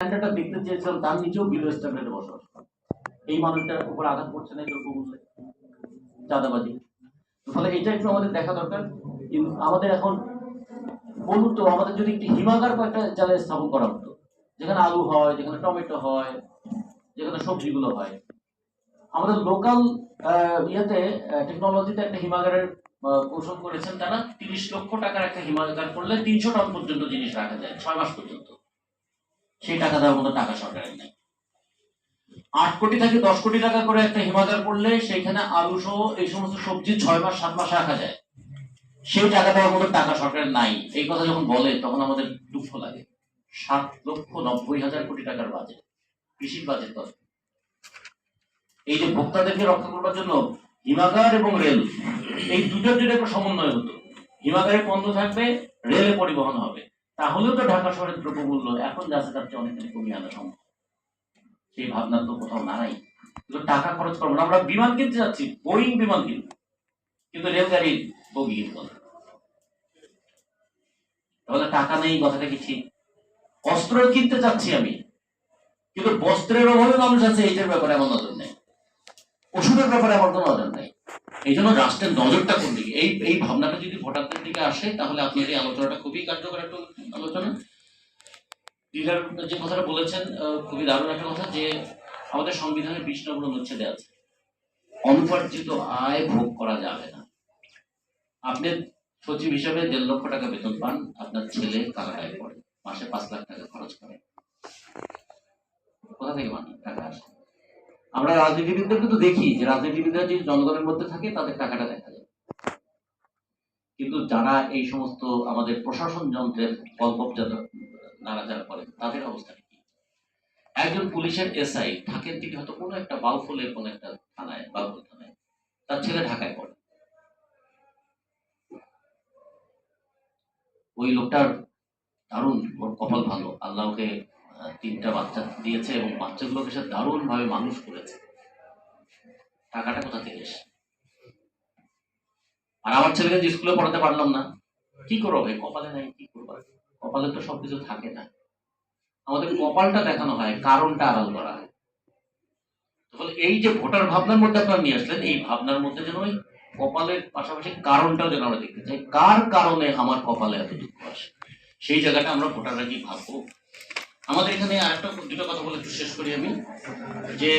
স্ট্যান্ডার্ডটা দেখতে চেয়েছিলাম, তার নিচেও বিলো স্ট্যান্ডার্ডে বসবাস এই মানুষটার উপর আঘাত করছে না বললে চাঁদাবাজি। ফলে এটা একটু আমাদের দেখা দরকার। আমাদের এখন বলুন তো, আমাদের যদি একটি হিমাগার কয়েকটা জায়গায় স্থাপন করা হতো, যেখানে আলু হয়, যেখানে টমেটো হয়, যেখানে সবজিগুলো হয়, আমাদের লোকাল ইয়েতে টেকনোলজিতে একটা হিমাগারের কৌশল করেছেন তারা। তিরিশ লক্ষ টাকার একটা হিমাগার করলে তিনশো টন পর্যন্ত জিনিস রাখা যায়, ছয় মাস পর্যন্ত। সেই টাকা দেওয়ার মতো টাকা সরকারের নেই। আট কোটি থেকে দশ কোটি টাকা করে একটা হিমাগার করলে সেখানে আলু সহ এই সমস্ত সবজি ছয় মাস, সাত মাস রাখা যায়। সেই টাকা দেওয়ার মতো টাকা সরকারের নাই। এই কথা যখন বলে, তখন আমাদের দুঃখ লাগে। সাত লক্ষ নব্বই হাজার কোটি টাকার বাজেট কৃষির বাজেট কত এই যে ভোক্তাদেরকে রক্ষা করবার জন্য হিমাগার এবং রেল, এই দুটোর যদি একটা সমন্বয় হতো। হিমাগারে পণ্য থাকবে রেলে পরিবহন হবে। তাহলেও তো ঢাকা শহরের দ্রব্যমূল্য এখন যা আছে তার চেয়ে অনেকখানি কমিয়ে আনা সম্ভব। সেই ভাবনা তো কোথাও নাই। কিন্তু টাকা খরচ করব না। আমরা বিমান কিনতে যাচ্ছি, বোয়িং বিমান কিনবো। কিন্তু রেলগাড়ির বগি কিনবো তাহলে টাকা নেই, কথাটা ঠিক? অস্ত্র কিনতে চাচ্ছি আমি। কিন্তু বস্ত্রের অভাবে মানুষ আছে, এইটার ব্যাপারে আমার নজর নেই। ওষুধের ব্যাপারে আমার কোনো নজর নেই। এই জন্য রাষ্ট্রের নজরটা কোন দিকে? এই এই ভাবনাটা যদি ভোটারদের দিকে আসে, তাহলে আপনার এই আলোচনাটা খুবই কার্যকর একটা আলোচনা। ডিলার যে কথাটা বলেছেন খুবই দারুণ একটা কথা যে আমাদের সংবিধানের বিশ নম্বর অনুচ্ছেদে আছে। অনুপার্জিত আয় ভোগ করা যাবে না। আপনি সচিব হিসাবে দেড় লক্ষ টাকা বেতন পান, আপনার ছেলে কানাডায় পড়ে, মাসে পাঁচ লাখ টাকা খরচ করে। কোথা থেকে আসে আমরা রাজনীতিবিদদের কিন্তু দেখি যে রাজনীতিবিদরা যে জনগণের মধ্যে থাকে তাদের টাকাটা দেখা যায়। কিন্তু যারা এই সমস্ত আমাদের প্রশাসন যন্ত্রের গল্প নাড়াচাড়া করে তাদের অবস্থা কি? একজন পুলিশের এসআই ঢাকের দিকে হয়তো কোনো একটা বাউফলের কোনো একটা থানায় বাউফল থানায় তার ছেলে ঢাকায় পড়ে। ওই লোকটার দারুণ ওর কপাল ভালো আল্লাহ ওকে আহ, তিনটা বাচ্চা দিয়েছে এবং বাচ্চাগুলোকে সে দারুণ ভাবে মানুষ করেছে। টাকাটা কোথা থেকে এসে আর আমার ছেলেকে যে স্কুলে পড়াতে পারলাম না, কি করব ভাই? কপালে নাই, কি করব? কপালে তো সবকিছু থাকে না। আমাদের কপালটা দেখানো হয়, কারণটা আড়াল করা হয়। তাহলে এই যে ভোটার ভাবনার মধ্যে আপনারা নিয়ে আসলেন, এই ভাবনার মধ্যে যেন ওই কপালের পাশাপাশি কারণটাও যেন আমরা দেখতে চাই। কার কারণে আমার কপালে এত দুঃখ আসে? সেই জায়গাটা আমরা ভোটাররা কি ভাববো? আমাদের এখানে আরেকটা দুটো কথা বলে একটু শেষ করি আমি যে